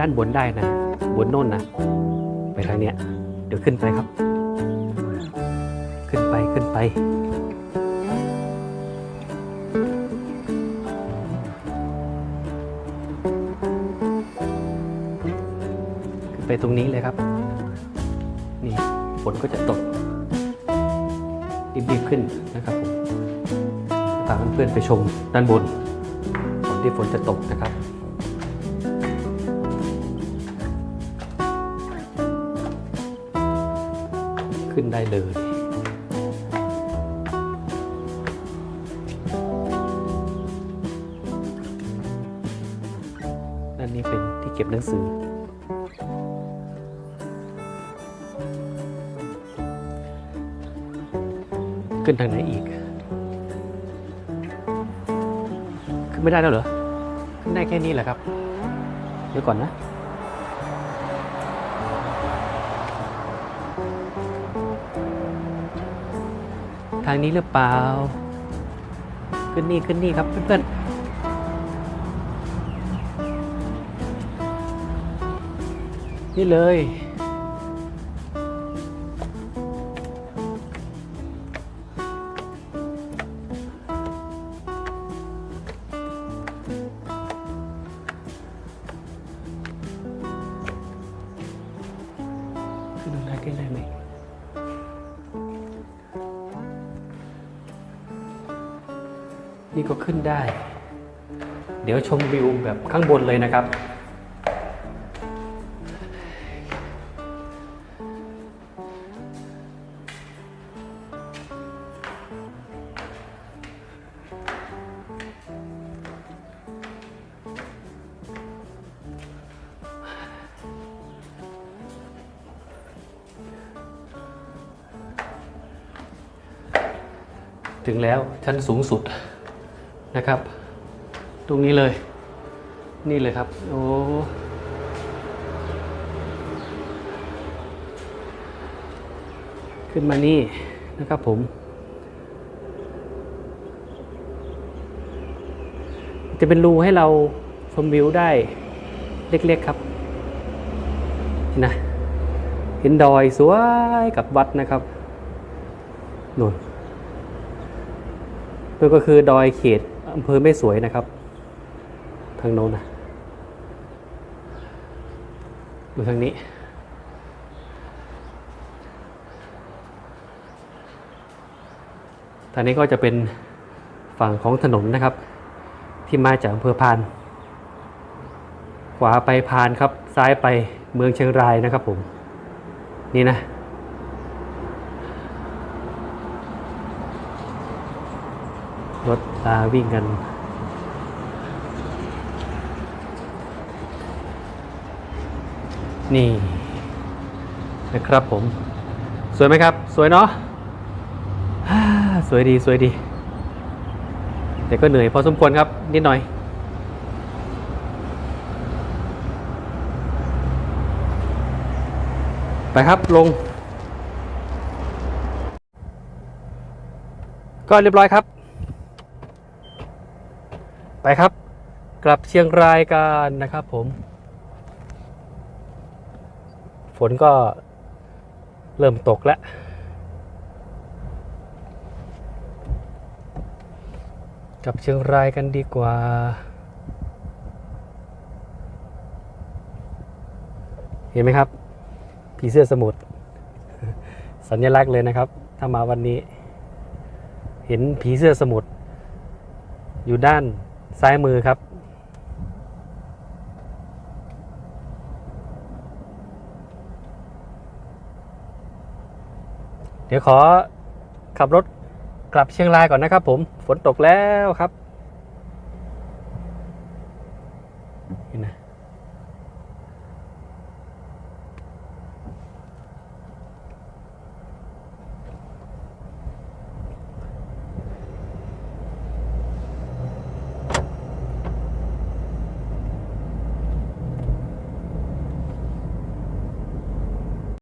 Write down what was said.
ด้านบนได้นะ บนโน่นนะ ไปทางเนี้ย เดี๋ยวขึ้นไปครับ ขึ้นไปขึ้นไป ขึ้นไปตรงนี้เลยครับ นี่ฝนก็จะตกรีบๆขึ้นนะครับผมพาเพื่อนๆไปชมด้านบนก่อนที่ฝนจะตกนะครับ ขึ้นได้เลย ด้านนี้เป็นที่เก็บหนังสือ ขึ้นทางไหนอีก ขึ้นไม่ได้แล้วเหรอ ขึ้นได้แค่นี้แหละครับ เดี๋ยวก่อนนะ ทางนี้หรือเปล่า ขึ้นนี่ขึ้นนี่ครับเพื่อนๆนี่เลย นี่ก็ขึ้นได้ เดี๋ยวชมวิวแบบข้างบนเลยนะครับ ถึงแล้วชั้นสูงสุด นะครับ ตรงนี้เลย นี่เลยครับ โอ้ขึ้นมานี่นะครับผม จะเป็นรูให้เราชมวิวได้เล็กๆครับเห็นนะเห็นดอยสวยกับวัดนะครับนู่นนั่นก็คือดอยเขต อำเภอไม่สวยนะครับ ทางโน้นนะดูทางนี้ ทางนี้ก็จะเป็นฝั่งของถนนนะครับ ที่มาจากอำเภอพาน ขวาไปพานครับ ซ้ายไปเมืองเชียงรายนะครับผม นี่นะ รถลาวิ่งกัน นี่นะครับผม สวยไหมครับ สวยเนาะสวยดีสวยดี แต่ก็เหนื่อยพอสมควรครับ นิดหน่อย ไปครับลง ก็เรียบร้อยครับ ไปครับ กลับเชียงรายกันนะครับผม ฝนก็เริ่มตกแล้วกลับเชียงรายกันดีกว่า เห็นไหมครับ ผีเสื้อสมุทรสัญลักษณ์เลยนะครับ ถ้ามาวันนี้ เห็นผีเสื้อสมุทรอยู่ด้าน ซ้ายมือครับ เดี๋ยวขอขับรถกลับเชียงรายก่อนนะครับผมฝนตกแล้วครับ